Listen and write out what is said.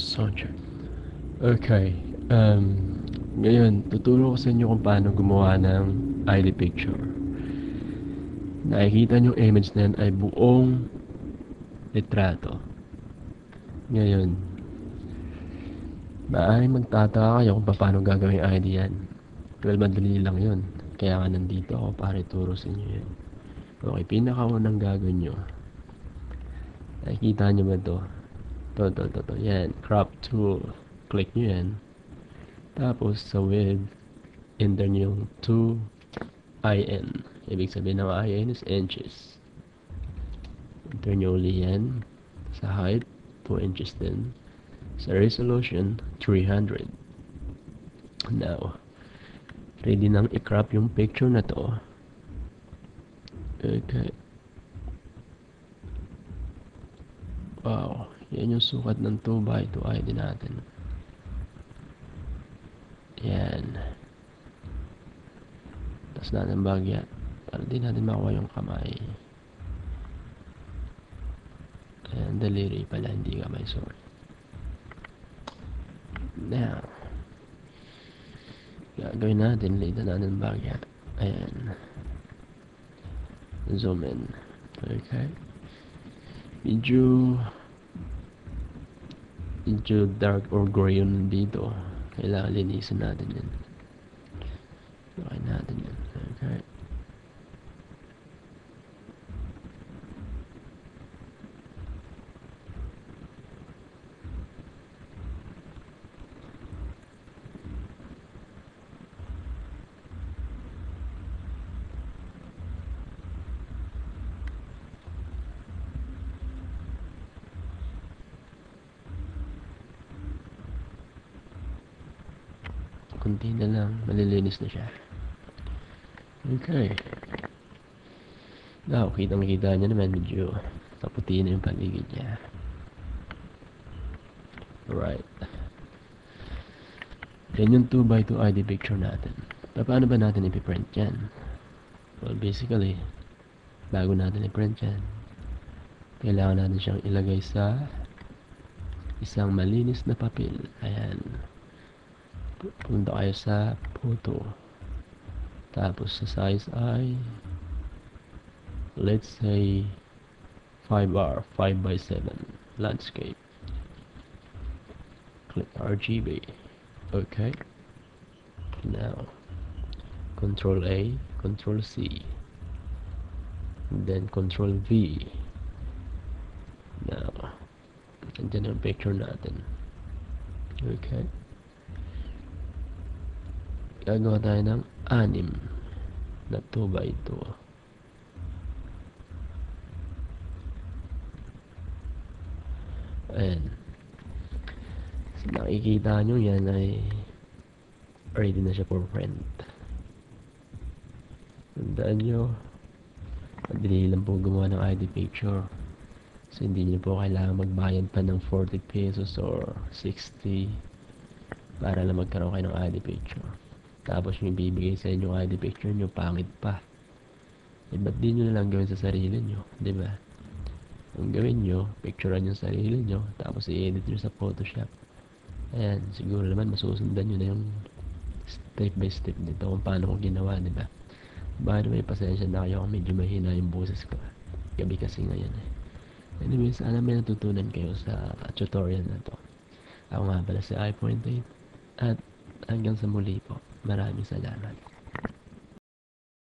Soundcheck. Okay. Um, ngayon, tuturo ko sa inyo kung paano gumawa ng ID picture. Nakikita nyo image na yan ay buong litrato. Ngayon, maaaring magtataka kayo kung paano gagawin ID yan. Well, madali lang yun. Kaya nga nandito ako para ituro sa inyo yan. Okay, pinakaunang gagawin nyo. Nakikita nyo ba to? To, to, to, to. Yan, crop tool. Click nyo yan. Tapos sa width, enter nyo yung 2IN. Ibig sabihin ng IN is inches. Enter nyo uli yan. Sa height, 2 inches din. Sa resolution, 300. Now, ready nang i-crop yung picture na to. Okay. Wow, yan yung sukat ng 2 by 2 ID natin. Yan. Tapos natin bagya. Para di natin makuha yung kamay. Ayan, daliri pala, hindi kamay, sorry. Now, gagawin natin, litan natin bagya. Ayan. Zoom in. Okay. Medyo medyo dark or gray yun dito. Kailangan linisin natin yan. Okay natin yan. Okay. Kunti na lang, malilinis na siya. Okay. Now, kitang kita niya naman medyo kaputi na yung paligid niya. Alright. Yan yung 2x2 ID picture natin. Paano ba natin ipiprint yan? Well, basically, bago natin i-print yan, kailangan natin siyang ilagay sa isang malinis na papel. Ayan punta kayo sa photo tapos sa size ay let's say 5R 5 by 7 landscape. Click RGB okay. Now control A control C then control V. Now andyan ang picture natin okay gagawa tayo ng anim na 2 by 2 ayan. So, nakikita nyo yan ay ready na siya for print tandaan nyo madali lang po gumawa ng ID picture. So hindi nyo po kailangan magbayad pa ng 40 pesos or 60 para lang magkaroon kayo ng ID picture tapos yung ibibigay sa inyo ID picture nyo, pangit pa. Eh, ba't di nyo na lang gawin sa sarili nyo? di ba? Ang gawin nyo, picturean yung sarili nyo, tapos i-edit nyo sa Photoshop. Ayan, siguro naman masusundan nyo na yung step by step dito kung paano ko ginawa, di ba? By the way, pasensya na kayo kung medyo mahina yung boses ko. Gabi kasi ngayon eh. Anyways, sana may natutunan kayo sa tutorial na to. Ako nga pala si iPoint 8 at hanggang sa muli po. መድኃኒት ዘጋናል።